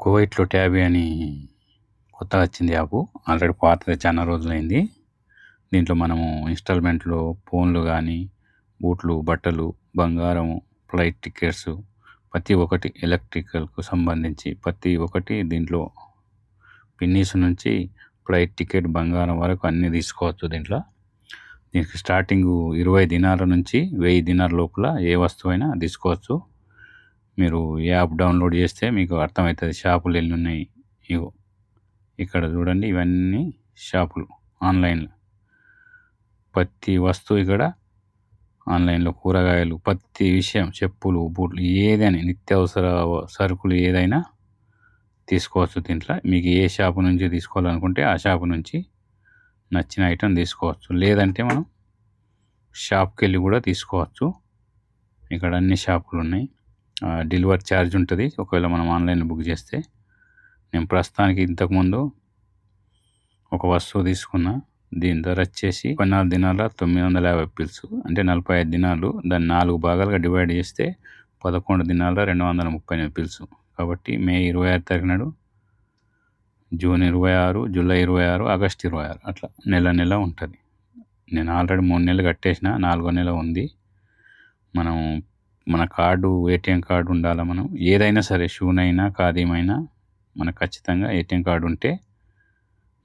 కువైట్లో ట్యాబీ అని కొత్తగా వచ్చింది యాప్. ఆల్రెడీ పాత్ర చాలా రోజులైంది. దీంట్లో మనము ఇన్స్టాల్మెంట్లో ఫోన్లు కానీ బూట్లు బట్టలు బంగారం ఫ్లైట్ టికెట్స్ ప్రతి ఒక్కటి ఎలక్ట్రికల్కు సంబంధించి ప్రతి ఒక్కటి దీంట్లో పిన్నీస్ నుంచి ఫ్లైట్ టికెట్ బంగారం వరకు అన్నీ తీసుకోవచ్చు దీంట్లో. దీనికి స్టార్టింగ్ ఇరవై దినాల నుంచి వెయ్యి దినాల లోపల ఏ వస్తువైనా తీసుకోవచ్చు. మీరు యాప్ డౌన్లోడ్ చేస్తే మీకు అర్థమవుతుంది. షాపులు ఎన్ని ఉన్నాయి? ఇగో ఇక్కడ చూడండి ఇవన్నీ షాపులు ఆన్లైన్లో. ప్రతి వస్తువు ఇక్కడ ఆన్లైన్లో. కూరగాయలు ప్రతి విషయం చెప్పులు బూట్లు ఏదైనా నిత్యావసర సరుకులు ఏదైనా తీసుకోవచ్చు దీంట్లో. మీకు ఏ షాపు నుంచి తీసుకోవాలనుకుంటే ఆ షాపు నుంచి నచ్చిన ఐటెం తీసుకోవచ్చు. లేదంటే మనం షాప్కి వెళ్ళి కూడా తీసుకోవచ్చు. ఇక్కడ అన్ని షాపులు ఉన్నాయి. డెలివరీ ఛార్జ్ ఉంటుంది. ఒకవేళ మనం ఆన్లైన్లో బుక్ చేస్తే. నేను ప్రస్తుతానికి ఇంతకుముందు ఒక వస్తువు తీసుకున్నా. దీని ధర వచ్చేసి పద్నాలుగు దినాల తొమ్మిది వందల యాభై పిల్స్ అంటే నలభై ఐదు దినాలు. దాన్ని నాలుగు భాగాలుగా డివైడ్ చేస్తే పదకొండు దినాల రెండు వందల ముప్పై ఎనిమిది పిల్స్ కాబట్టి మే ఇరవై ఆరు తారీఖు నాడు జూన్ ఇరవై ఆరు జూలై ఇరవై ఆరు ఆగస్ట్ ఇరవై ఆరు అట్లా నెల నెల ఉంటుంది. నేను ఆల్రెడీ మూడు నెలలు కట్టేసిన నాలుగో నెల ఉంది. మనం మన కార్డు ఏటీఎం కార్డు ఉండాలి మనం? ఏదైనా సరే షూనైనా ఖాదీమైనా మనకు ఖచ్చితంగా ఏటీఎం కార్డు ఉంటే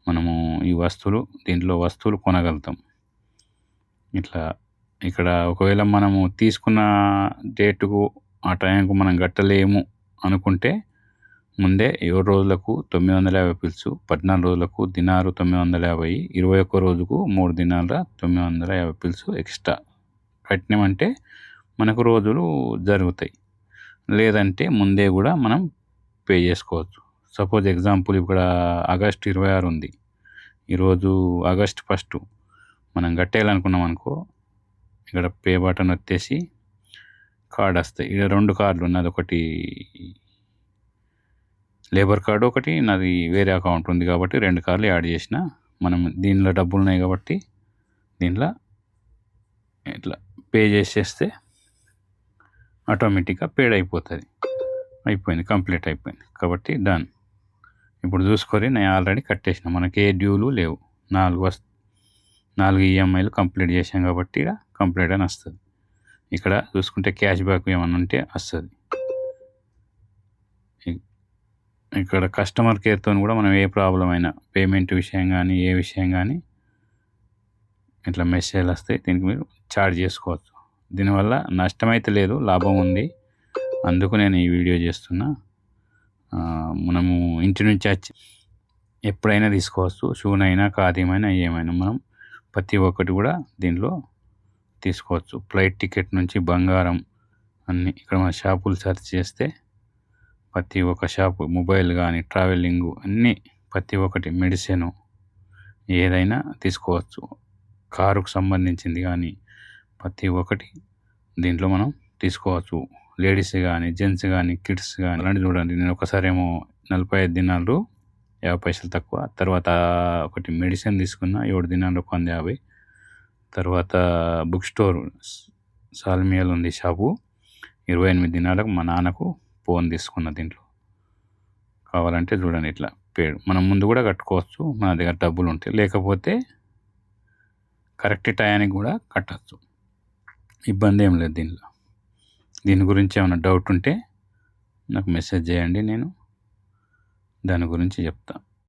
మనము ఈ వస్తువులు దీంట్లో వస్తువులు కొనగలుగుతాం. ఇట్లా ఇక్కడ ఒకవేళ మనము తీసుకున్న డేటుకు ఆ టైంకు మనం కట్టలేము అనుకుంటే ముందే ఏడు రోజులకు తొమ్మిది వందల యాభై పిలుచు పద్నాలుగు రోజులకు దినారు తొమ్మిది వందల యాభై ఇరవై ఒక్క రోజుకు మూడు దినాల తొమ్మిది వందల యాభై పిలుచు ఎక్స్ట్రా. కట్టినామంటే మనకు రోజులు జరుగుతాయి. లేదంటే ముందే కూడా మనం పే చేసుకోవచ్చు. సపోజ్ ఎగ్జాంపుల్ ఇక్కడ ఆగస్ట్ ఇరవై ఆరు ఉంది. ఈరోజు ఆగస్ట్ ఫస్ట్ మనం కట్టేయాలనుకున్నాం అనుకో ఇక్కడ పే బటన్ వచ్చేసి కార్డ్ వస్తాయి. ఇక్కడ రెండు కార్డులు ఉన్నది ఒకటి లేబర్ కార్డు ఒకటి నాది వేరే అకౌంట్ ఉంది కాబట్టి రెండు కార్లు యాడ్ చేసిన మనం దీనిలో డబ్బులు ఉన్నాయి కాబట్టి దీనిలో ఇట్లా పే చేసేస్తే ఆటోమేటిక్గా పేడ్ అయిపోతుంది. అయిపోయింది కంప్లీట్ అయిపోయింది. కాబట్టి డన్ ఇప్పుడు చూసుకొని నేను ఆల్రెడీ కట్టేసిన. మనకి ఏ డ్యూలు లేవు. నాలుగు వస్ నాలుగు ఈఎంఐలు కంప్లీట్ చేసాం కాబట్టి ఇక్కడ కంప్లీట్ అని వస్తుంది. ఇక్కడ చూసుకుంటే క్యాష్ బ్యాక్ ఏమన్నా ఉంటే వస్తుంది. ఇక్కడ కస్టమర్ కేర్తో కూడా మనం ఏ ప్రాబ్లం అయినా పేమెంట్ విషయం కానీ ఏ విషయం కానీ ఇట్లా మెసేజ్లు వస్తాయి దీనికి మీరు చార్జ్ చేసుకోవచ్చు. దీనివల్ల నష్టమైతే లేదు లాభం ఉంది. అందుకు నేను ఈ వీడియో చేస్తున్నా. మనము ఇంటి నుంచి వచ్చి ఎప్పుడైనా తీసుకోవచ్చు. షూనైనా ఖాదీమైనా ఏమైనా మనం ప్రతి ఒక్కటి కూడా దీంట్లో తీసుకోవచ్చు. ఫ్లైట్ టికెట్ నుంచి బంగారం అన్నీ ఇక్కడ మన షాపులు సెర్చ్ చేస్తే ప్రతి ఒక్క షాపు మొబైల్ కానీ ట్రావెలింగ్ అన్నీ ప్రతి ఒక్కటి మెడిసిన్ ఏదైనా తీసుకోవచ్చు. కారుకు సంబంధించింది కానీ ప్రతి ఒక్కటి దీంట్లో మనం తీసుకోవచ్చు. లేడీస్ కానీ జెంట్స్ కానీ కిడ్స్ కానీ అలాంటి చూడండి నేను ఒకసారి ఏమో నలభై ఐదు దినాలు యాభై పైసలు తక్కువ తర్వాత ఒకటి మెడిసిన్ తీసుకున్న ఏడు దినాలు ఒక వంద యాభై. తర్వాత బుక్ స్టోర్ సాల్మియాలు ఉంది షాపు. ఇరవై ఎనిమిది దినాలకు మా నాన్నకు ఫోన్ తీసుకున్న దీంట్లో. కావాలంటే చూడండి ఇట్లా పేడు. మనం ముందు కూడా కట్టుకోవచ్చు మన దగ్గర డబ్బులు ఉంటాయి లేకపోతే కరెక్ట్ టయానికి కూడా కట్టచ్చు. ఇబ్బంది ఏం లేదు దీనిలో. దీని గురించి ఏమైనా డౌట్ ఉంటే నాకు మెసేజ్ చేయండి నేను దాని గురించి చెప్తాను